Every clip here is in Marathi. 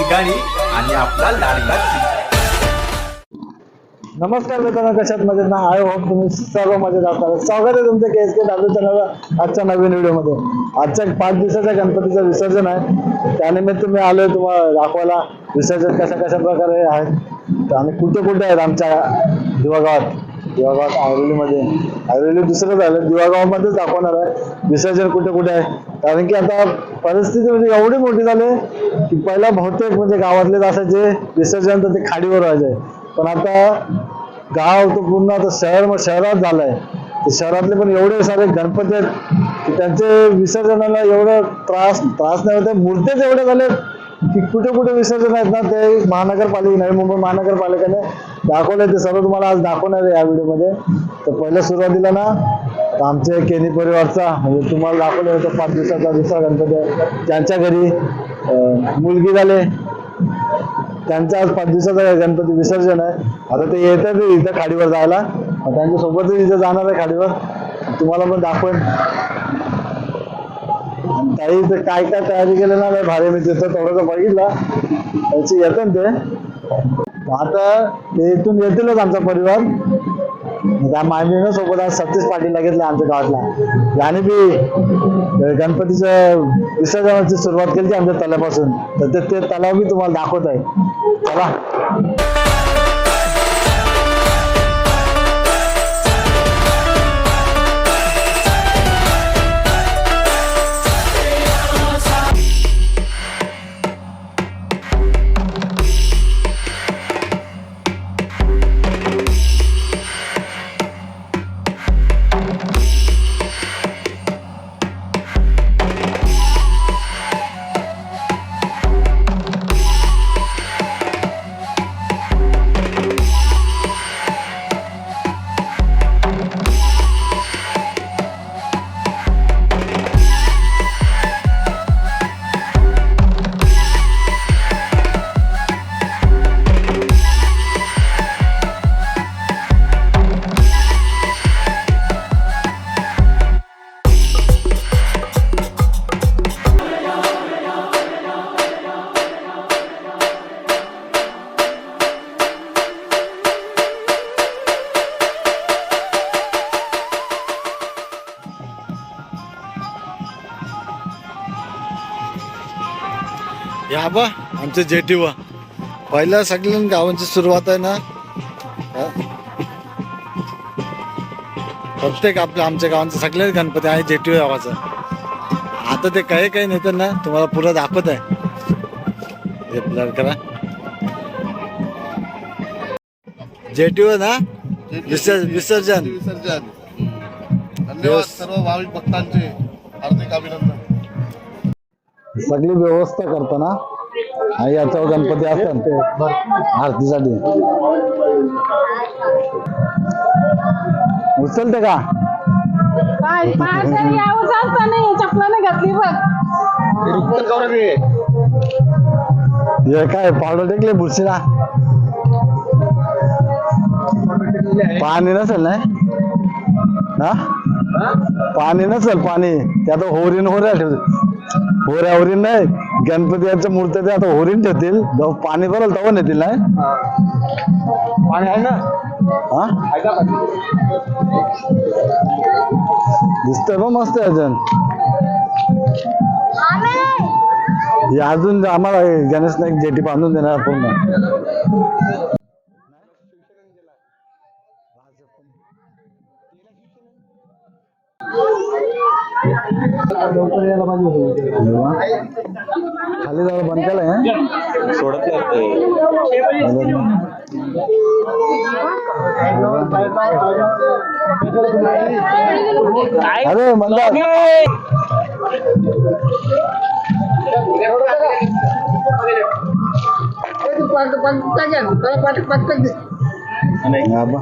ठिकाणी आणि आपला लाडका नमस्कार मित्रांनो कशात मजेत ना? आय होप तुम्ही सर्व मजेत असाल स्वागत आहे तुमचं के एस के दादू चॅनल आजच्या नवीन व्हिडिओमध्ये आजच्या पाच दिवसाच्या गणपतीचं विसर्जन आहे. त्यानिमित्त मी आलोय तुम्हाला दाखवायला. विसर्जन कशा कशा प्रकारे आहेत तर आणि कुठे कुठे आहेत आमच्या दिवागावात? दिवागावात ऐरोलीमध्ये ऐरोली दुसरं झालं. दिवागावामध्येच दाखवणार आहे. विसर्जन कुठे कुठे आहे? कारण की आता परिस्थिती म्हणजे एवढी मोठी झाली की पहिला बहुतेक म्हणजे गावातलेच असायचे विसर्जन तर ते खाडीवर व्हायचे पण आता गाव तो पूर्ण आता शहर मग शहरात झालंय. तर शहरातले पण एवढे सारे गणपती आहेत की त्यांचे विसर्जनाला एवढं त्रास त्रास नाही होते मूर्तीच एवढे झाले की कुठे कुठे विसर्जन आहेत ना ते महानगरपालिका नवी मुंबई महानगरपालिकेने दाखवले ते सर्व तुम्हाला आज दाखवणार आहे या व्हिडिओमध्ये. तर पहिल्या सुरुवातीला ना आमच्या आमचे केनी परिवारचा म्हणजे तुम्हाला दाखवलं होतं पाच दिवसाचा दुसरा गणपती आहे. घरी मुलगी झाले. त्यांचा आज पाच दिवसाचा गणपती विसर्जन आहे. आता ते येतात इथं खाडीवर जायला. त्यांच्यासोबतच त्यांच्या सोबतच इथं जाणार आहे खाडीवर. तुम्हाला पण दाखवेन. काही ताई ते काय काय तयारी केली ना लय भारी मी तिथं थोडंसं बघितलं. त्याची येतं ना ते. आता ते इथून येतीलच आमचा परिवार. त्या मामीनं सोबत आज सतीश पाटील घेतलं आमच्या गावातला. याने बी गणपतीचं विसर्जनाची सुरुवात केली आमच्या तलापासून तर ते- ते तलाव मी तुम्हाला दाखवत आहे. चला. आमचं जेटीवा पहिल्या सगळ्या गावांची सुरुवात आहे ना? प्रत्येक आपल्या आमच्या गावांचं सगळ्याच गणपती आहे जेटीव गावाचं. आता ते काही काही नेते ना तुम्हाला पुढे दाखवत आहे. हे करा. जेटीव ना? विसर्ज विसर्जन. विसर्जन. धन्यवाद सर्व भाविक भक्तांचे हार्दिक अभिनंदन. सगळी व्यवस्था करताना आणि याच्यावर गणपती असतात ते. आरतीसाठी. उचलते का? पाय पाय यावं चालता नाही चपलाने घातली बघ. हे काय पावडर टेकले बुरशीला? पाणी नसेल ना? हा? पाणी नसेल पाणी. ते आता होरीन होऱ्या ठेव होऱ्या होरीन नाही. गणपतीच्या मूर्त्या ते आता होरीन ठेवतील. जेव्हा पाणी भरल तेव्हा नेतील नाही? पाणी आहे ना? हा? दिसतंय मस्त आहे अजून. हे अजून आम्हाला हे गणेश नाईक जेटी बांधून देणार पूर्ण. खाली जायला बंद केलंय सोडत अरे म्हणला हा बा.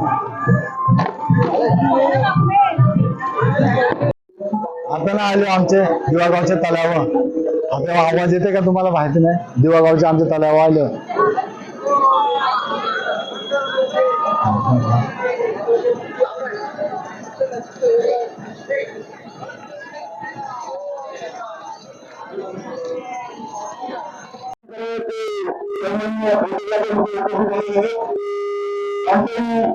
आता ना आले आमचे दिवागावचे तलाव. आपला आवाज येते का तुम्हाला माहिती नाही? दिवागावच्या आमच्या तलाव आलं आमचे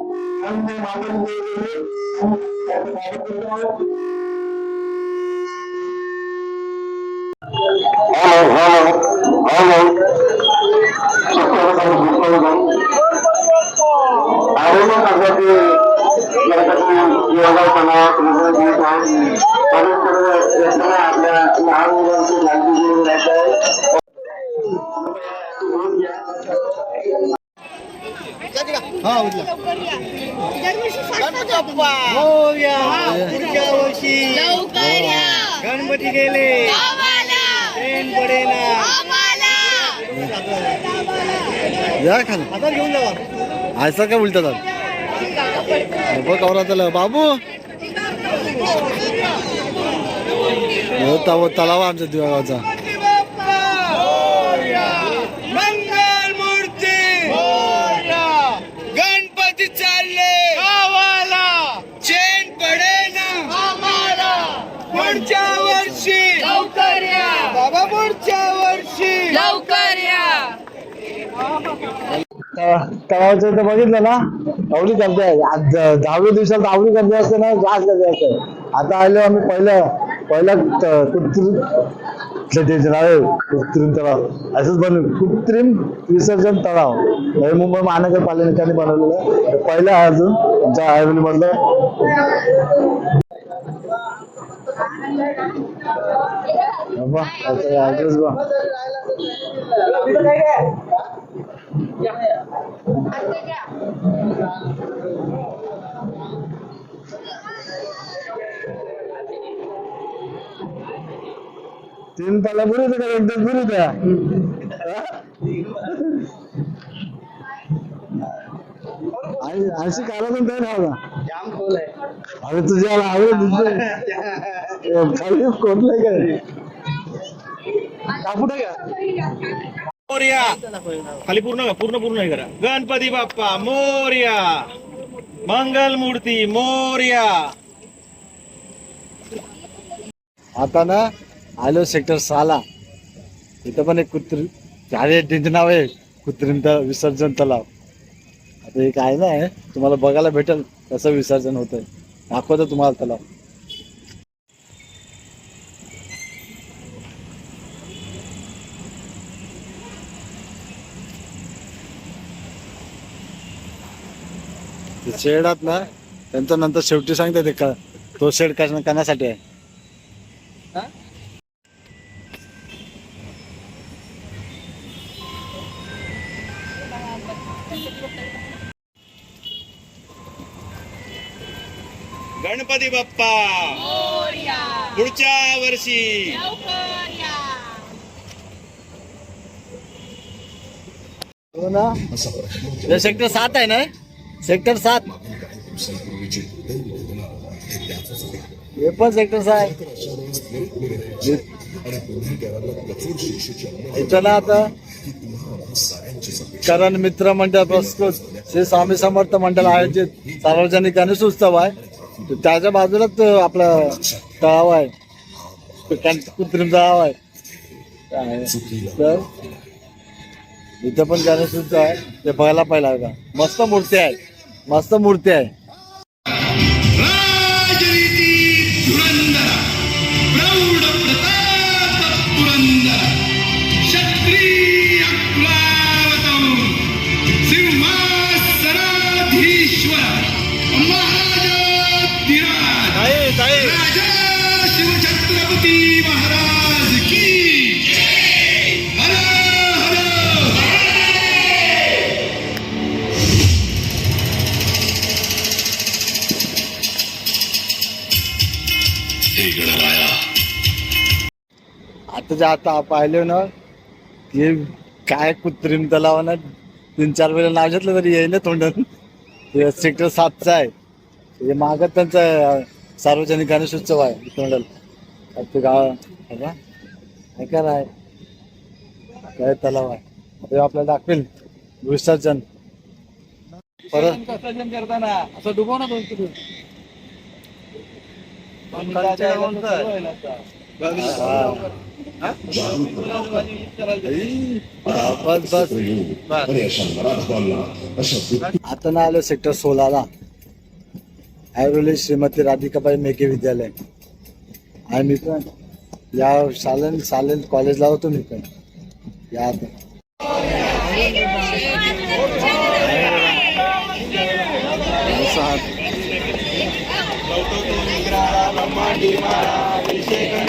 गणपती गेले ट्रेन पडे ना या खाली. घेऊन जावा असं काय उलटतात बघ कवरा त्याला बाबू. हो, तलाव आमच्या दिवागावचा मंगल मूर्ती गणपती चालले गावाला चेन पडे ना पुढच्या वर्षी लवकर या बाबा पुढच्या वर्षी लवकर या तलावाचं तर बघितलं ना आवडी करते आज दहाव्या दिवसात आवडी करते असते ना जास्त करते असते. आता आलो आम्ही पहिलं पहिलं कृत्रिम कुठलं आहे कृत्रिम तलाव. असंच बनव. कृत्रिम विसर्जन तलाव. नवी मुंबई महानगरपालिकाने बनवलेलं आहे. पहिलं अजून आमच्या आयवली मधलं ऍड्रेस बा तीन पाला पुरी का एकदम पुरी त्या अशी कारातून काय खावा अरे तुझ्या आवडत खाली कोणलंय काय कापू टाका मोर्या खाली पूर्ण पूर्ण पूर्ण हे करा गणपती बाप्पा मोर्या मंगल मूर्ती मोर्या आता ना आलो सेक्टर सहाला. इथं पण एक कुत्र झाडे त्यांचं नाव आहे कृत्रिम विसर्जन तलाव. आता एक आहे ना तुम्हाला बघायला भेटेल कसं विसर्जन होतंय. दाखवतो तुम्हाला तलाव. ते शेडात ना त्यांचं नंतर शेवटी सांगते ते का तो शेड करण्यासाठी आहे. गणपती बाप्पा. पुढच्या वर्षी. हो ना? सेक्टर सात आहे ना? सेक्टर सात. हे पण सेक्टर सात ना आता. करण मित्र मंडळ प्रस्कृत श्री स्वामी समर्थ मंडळ आयोजित. सार्वजनिक गणेश उत्सव आहे त्याच्या बाजूलाच आपला तळाव आहे. कृत्रिम तळाव आहे. तर इथं पण गणेश उत्सव आहे. ते बघायला पाहिला का मस्त मूर्ती आहे. मस्त मूर्ती आहे. आता जे आता पाहिले ना हे काय कृत्रिम तलाव ना तीन चार वेळेला नाव घेतलं तरी येईल तोंडात हे सेक्टर सातचं आहे. हे मागत त्यांचं सार्वजनिक गणेश उत्सव आहे तोंडाला ते गाव का? काय आहे काय तलाव आहे? हे आपल्याला दाखवेल. विसर्जन. परत? विसर्जन करताना असं डुबव ना दोन किलो आता ना आलो सेक्टर सोळाला. ऐरोली श्रीमती राधिकाबाई मेघे विद्यालय. आणि मी पण या शालन शालेन कॉलेजला होतो मी पण. या आता.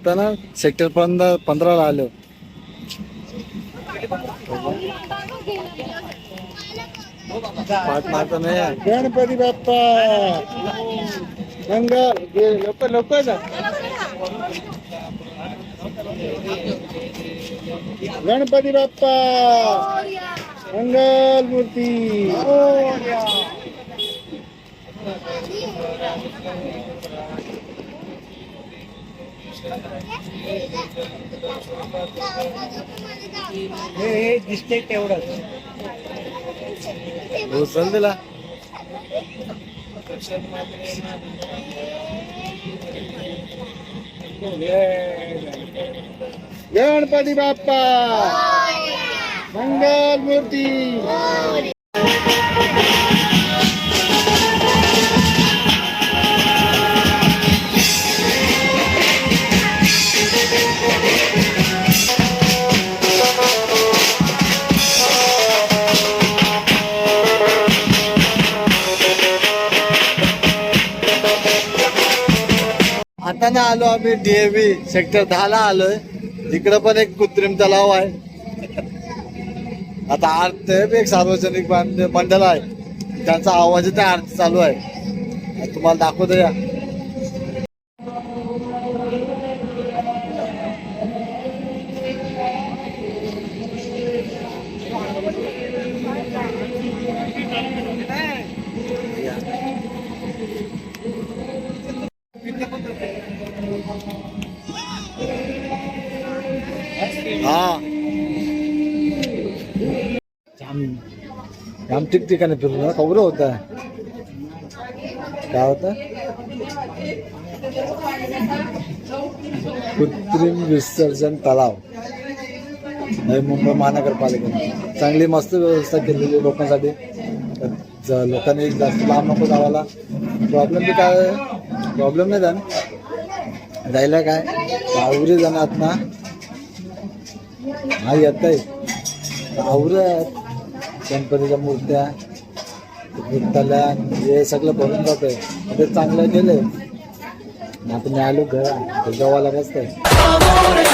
आता ना सेक्टर पंधरा पंधराला आलो. पाठ मारता नाही गणपती बाप्पा मंगल लोक लोक गणपती बाप्पा. मंगल मूर्ती. दिसते तेवढंच. हो चल दिला गणपती बाप्पा! मंगल मूर्ती! आता आलो आम्ही डीएव्ही सेक्टर दहाला आलोय. इकडं पण एक कृत्रिम तलाव आहे. आता आरती एक सार्वजनिक मंडळ आहे. त्यांचा आवाज त्या आरती चालू आहे. तुम्हाला दाखवतो या. ठिकठिकाणी फिरून खबरं खबर काय होत? कृत्रिम विसर्जन तलाव. नवी मुंबई महानगरपालिकेने. चांगली मस्त व्यवस्था केलेली लोकांसाठी. लोकांनी जास्त लांब नको जावाला प्रॉब्लेम बी काय? प्रॉब्लेम नाही जाण जायला काय? आवरी जाणार ना. हा येत आहे आवरत गणपतीच्या मूर्त्या विठ्ठल्या हे सगळं भरून जात आहे ते चांगलं केलंय. आता मी आलो घर जेवायला मस्त आहे